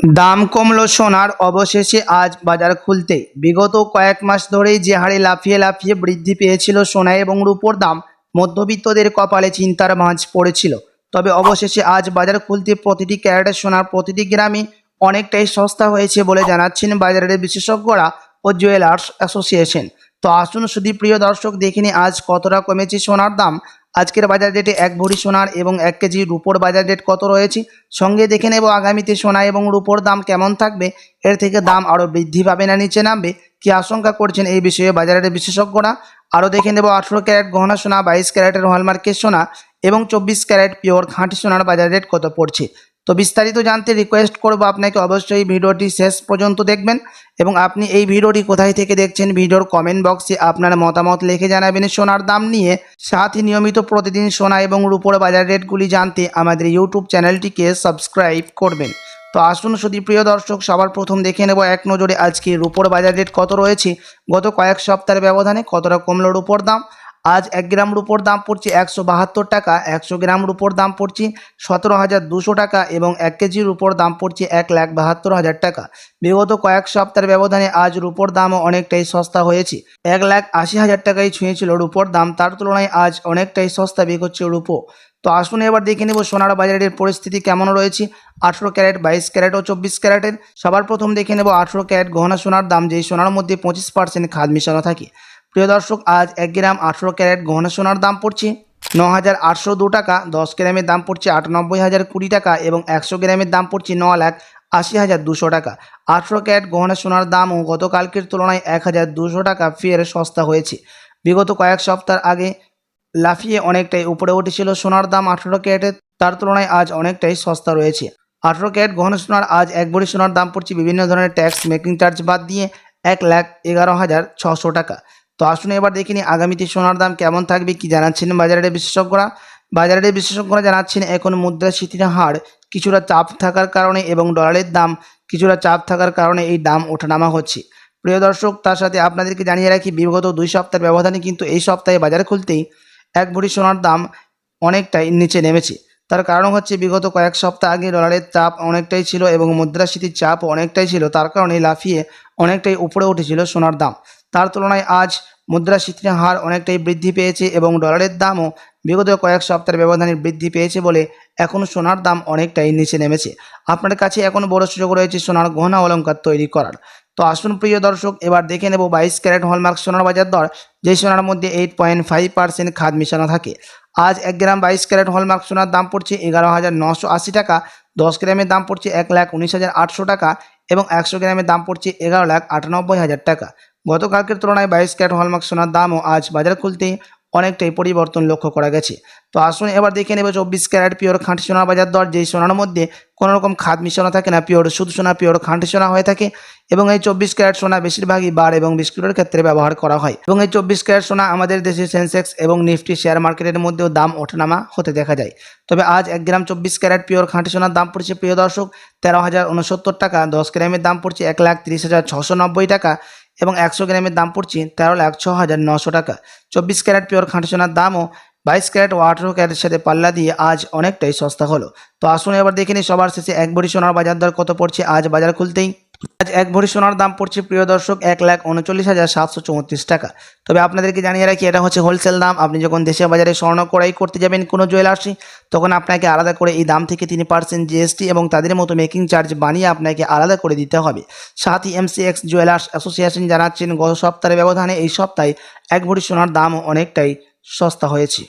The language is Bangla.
দাম কমলো সোনার, অবশেষে আজ বাজার খুলতে। বিগত কয়েক মাস ধরেই যে হারে লাফিয়ে লাফিয়ে বৃদ্ধি পেয়েছিল সোনা এবং রূপোর দাম, মধ্যবিত্তদের কপালে চিন্তার ভাঁজ পড়েছিল। তবে অবশেষে আজ বাজার খুলতে প্রতিটি ক্যারেটের সোনার প্রতিটি গ্রামে অনেকটাই সস্তা হয়েছে বলে জানাচ্ছেন বাজারের বিশেষজ্ঞরা ও জুয়েলার্স অ্যাসোসিয়েশন। তো আসুন শুধু প্রিয় দর্শক দেখিনি আজ কতটা কমেছে সোনার দাম। আজকের বাজার রেটে এক ভরি সোনার এবং এক কেজি রুপোর বাজার রেট কত রয়েছে? সঙ্গে দেখে নেব আগামীতে সোনা এবং রুপোর দাম কেমন থাকবে। এর থেকে দাম আরও বৃদ্ধি পাবে না নিচে নামবে। কি আশঙ্কা করছেন এই বিষয়ে বাজারের বিশেষজ্ঞরা? আরও দেখে নেব আঠেরো ক্যারেট গহনা সোনা, বাইশ ক্যারেটের হলমার্কের সোনা এবং চব্বিশ ক্যারেট পিওর খাঁটি সোনার বাজার রেট কত পড়ছে? তো বিস্তারিত জানতে রিকোয়েস্ট করব আপনাকে অবশ্যই ভিডিওটি শেষ পর্যন্ত দেখবেন এবং আপনি এই ভিডিওটি কোথায় থেকে দেখছেন ভিডিওর কমেন্ট বক্সে আপনার মতামত লিখে জানাবেন। সোনার দাম নিয়ে সাথে নিয়মিত প্রতিদিন সোনা এবং রূপোর বাজার রেটগুলি জানতে আমাদের ইউটিউব চ্যানেলটিকে সাবস্ক্রাইব করবেন। তো আসুন শুধু প্রিয় দর্শক, সবার প্রথম দেখে নেব এক নজরে আজকে রূপোর বাজার রেট কত রয়েছে। গত কয়েক সপ্তাহের ব্যবধানে কতটা কমলো রূপোর দাম? আজ এক গ্রাম রুপোর দাম পড়ছে একশো বাহাত্তর টাকা, একশো গ্রাম রুপোর দাম পড়ছে সতেরো হাজার দুশো টাকা এবং এক কেজি রুপোর দাম পড়ছে এক লাখ বাহাত্তর হাজার টাকা। বিগত কয়েক সপ্তাহের ব্যবধানে আজ রুপোর দামও অনেকটাই সস্তা হয়েছে। এক লাখ আশি হাজার টাকায় ছুঁয়েছিল রুপোর দাম, তার তুলনায় আজ অনেকটাই সস্তা বিকোচ্ছে রুপো। তো আসুন এবার দেখে নেব সোনার বাজারের পরিস্থিতি কেমন রয়েছে। আঠেরো ক্যারেট, বাইশ ক্যারেট ও চব্বিশ ক্যারেটের। সবার প্রথম দেখে নেব আঠেরো ক্যারেট গহনা সোনার দাম, যেই সোনার মধ্যে পঁচিশ পার্সেন্ট খাদ মিশানো থাকে। প্রিয় দর্শক, আজ এক গ্রাম আঠেরো ক্যারেট গহনা সোনার দাম পড়ছে ন হাজার আটশো দু টাকা, দশ গ্রামের দাম পড়ছে আটানব্বই হাজার কুড়ি টাকা এবং একশো গ্রামের দাম পড়ছে ন লাখ আশি হাজার দুশো টাকা। আঠেরো ক্যারেট গহনা সোনার দামও গতকালকের তুলনায় এক হাজার দুশো টাকা ফের সস্তা হয়েছে। বিগত কয়েক সপ্তাহ আগে লাফিয়ে অনেকটাই উপরে উঠেছিল সোনার দাম আঠেরো ক্যারেটের তার তুলনায় আজ অনেকটাই সস্তা রয়েছে। আঠেরো ক্যারেট গহনা সোনার আজ এক ভরি সোনার দাম পড়ছে বিভিন্ন ধরনের ট্যাক্স, মেকিং চার্জ বাদ দিয়ে এক লাখ এগারো হাজার ছশো টাকা। তো আসুন এবার দেখে নিই আগামীতে সোনার দাম কেমন থাকবে, কি জানাচ্ছেন বাজারের বিশেষজ্ঞরা? বাজারের বিশেষজ্ঞরা জানাচ্ছেন, এখন মুদ্রাস্ফীতির হার কিছুটা চাপ থাকার কারণে এবং ডলারের দাম কিছুটা চাপ থাকার কারণে এই দাম ওঠানামা হচ্ছে। প্রিয় দর্শক, তার সাথে আপনাদেরকে জানিয়ে রাখি, বিগত দুই সপ্তাহের ব্যবধানে কিন্তু এই সপ্তাহে বাজার খুলতেই এক ভরি সোনার দাম অনেকটাই নিচে নেমেছে। তার কারণ হচ্ছে, বিগত কয়েক সপ্তাহ আগে ডলারের চাপ অনেকটাই ছিল এবং মুদ্রাস্ফীতির চাপ অনেকটাই ছিল, তার কারণে লাফিয়ে অনেকটাই উপরে উঠেছিল সোনার দাম। তার তুলনায় আজ মুদ্রাস্ফীতির হার অনেকটাই বৃদ্ধি পেয়েছে এবং ডলারের দামও বিগত কয়েক সপ্তাহের ব্যবধানে বৃদ্ধি পেয়েছে বলে এখন সোনার দাম অনেকটাই নিচে নেমেছে। আপনার কাছে এখন বড় সুযোগ রয়েছে সোনার গহনা অলঙ্কার তৈরি করার। তো আসুন প্রিয় দর্শক, এবার দেখে নেব বাইশ ক্যারেট হলমার্ক সোনার বাজার দর যেই সোনার মধ্যে এইট পয়েন্ট ফাইভ পার্সেন্ট খাদ মিশানো থাকে। আজ এক গ্রাম বাইশ ক্যারেট হলমার্ক সোনার দাম পড়ছে এগারো হাজার নশো আশি টাকা, দশ গ্রামের দাম পড়ছে এক লাখ উনিশ হাজার আটশো টাকা এবং একশো গ্রামের দাম পড়ছে এগারো লাখ আটানব্বই হাজার টাকা। গতকালকের তুলনায় বাইশ ক্যারেট হলমার্ক সোনার দামও আজ বাজার খুলতে অনেকটাই পরিবর্তন লক্ষ্য করা গেছে। তো আসুন এবার দেখে নেবে চব্বিশ ক্যারেট পিওর খাঁটি সোনার বাজার দর। যেই সোনার মধ্যে কোনো রকম খাদ মিশানো থাকে না, পিওর শুধু সোনা, পিওর খাঁটি সোনা হয়ে থাকে এবং এই চব্বিশ ক্যারেট সোনা বেশিরভাগই বার এবং বিস্কুটের ক্ষেত্রে ব্যবহার করা হয়। এবং এই চব্বিশ ক্যারেট সোনা আমাদের দেশে সেন্সেক্স এবং নিফটি শেয়ার মার্কেটের মধ্যেও দাম ওঠানামা হতে দেখা যায়। তবে আজ এক গ্রাম চব্বিশ ক্যারেট পিওর খাঁটি সোনার দাম পড়ছে, প্রিয় দর্শক, তেরো হাজার উনসত্তর টাকা। দশ গ্রামের দাম পড়ছে এক লাখ তিরিশ হাজার ছশো নব্বই টাকা। এবং একশো গ্রামের দাম পড়ছে তেরো লাখ ছ হাজার নশো টাকা। চব্বিশ ক্যারেট পিওর খাঁটি সোনার দামও বাইশ ক্যারেট ও আঠেরো ক্যারেটের সাথে পাল্লা দিয়ে আজ অনেকটাই সস্তা হলো। তো আসুন এবার দেখে নিই সবার শেষে এক বড়ি সোনার বাজার দর কত পড়ছে আজ বাজার খুলতেই। আজ এক ভরি সোনার দাম পড়ছে, প্রিয় দর্শক, এক লাখ উনচল্লিশ হাজার সাতশো চৌত্রিশ টাকা। তবে আপনাদেরকে জানিয়ে রাখি, এটা হচ্ছে হোলসেল দাম। আপনি যখন দেশের বাজারে স্বর্ণ ক্রয় করতে যাবেন কোনো জুয়েলার্সে তখন আপনাকে আলাদা করে এই দাম থেকে তিন পার্সেন্ট জিএসটি এবং তাদের মতো মেকিং চার্জ বানিয়ে আপনাকে আলাদা করে দিতে হবে। সাথই এমসিএক্স জুয়েলার্স অ্যাসোসিয়েশন জানাচ্ছেন, গত সপ্তাহের ব্যবধানে এই সপ্তাহে এক ভরি সোনার দাম অনেকটাই সস্তা হয়েছে।